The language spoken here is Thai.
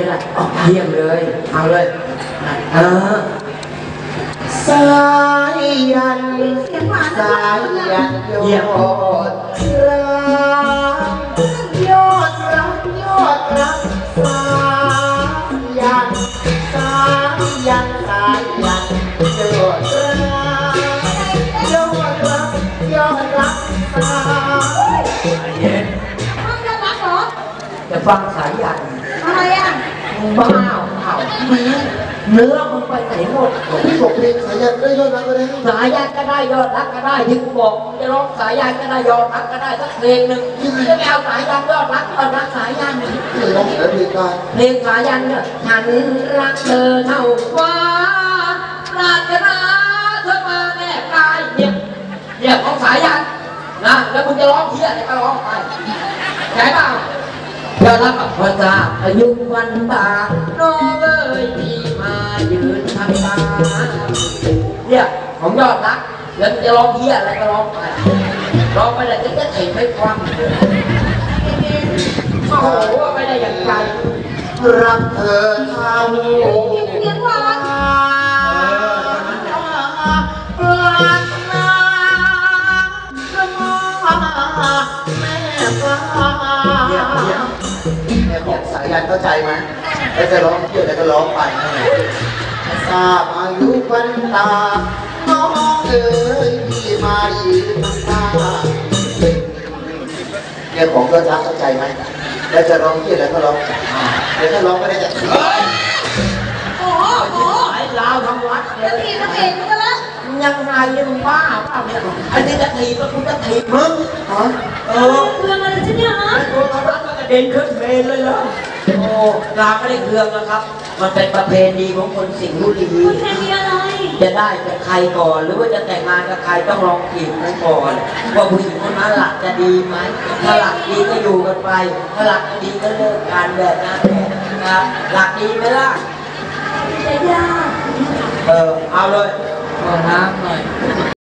ก็ได้ออกเยี่ยมเลยเอาเลยเออสายยันเสียงหวานสายยันโยดรักยอดรักยอดรักสายยันสายยันสายยันยอดรักยอดรักยอดรักสายเย็นมึงจะรักเหรอจะฟังสายยัน อะไรอะมึงบ้าเปล่าเนื้อมึงไปไหนหมดที่บอกเพลงสายยันได้ยอดรักก็ได้สายยันก็ได้ยอดรักก็ได้ที่กูบอกมึงจะร้องสายยันก็ได้ยอดรักก็ได้สักเพลงหนึ่งจะไปเอาสายยันยอดรักยอดรักสายยันเพลงร้องแล้วเพลงการเพลงสายันเนี่ยฉันรักเธอเท่าฟ้าปรารถนาเธอมาแนบกายเนี่ยเนี่ยของสายันนะแล้วมึงจะร้องเพี้ยอะไรก็ร้องไปใช่เปล่า เดี๋ยวรับกับพระจ่าอายุวันตา น้องเอ้ยพี่มายืนทำตาเนี่ยของยอดรักแล้วมึงจะร้องเพี้ยอะไรก็ร้องไปร้องไปเลยจะจะเห็นไม่ฟังโอ้โหไม่ได้อย่างใจรักเธอเท่าเสียงหว แม่บอกสายันเข้าใจไหมแล้วจะร้องเที่ยวแล้วก็ร้องไปนั่นแหละทราบอายุวันตา น้องเอ๋ยพี่มายืนตาเนี่ยของก็รักเข้าใจไหมแล้วจะร้องเที่ยวแล้วก็ร้องเดี๋ยวถ้าร้องไม่ได้จะโอ้โหโอ้โหไอ้ลาวทำวัดเลยตีจะเองมันก็แล้วยังไงยมึงบ้าเปล่าเนี่ยอันนี้จะถีบแล้วกูจะถีบมึงฮะเออ เด็นขึ้นเมนเลยเหรอโอ้ลาไม่ได้เครื่องนะครับ มันเป็นประเพณีของคนสิงห์บุรีคุณแค่มีอะไร จะได้กับใครก่อน หรือว่าจะแต่งงานกับใครต้องลองจีบกันก่อนว่าผู้หญิงคนนั้นหลักจะดีไหมถ้าหลักดีก็อยู่กันไปถ้าหลักไม่ดีก็เลิกกันแบบนั้นแหละนะครับ หลักดีไหมล่ะเสียยากเออเอาเลยเอาน้ำหน่อย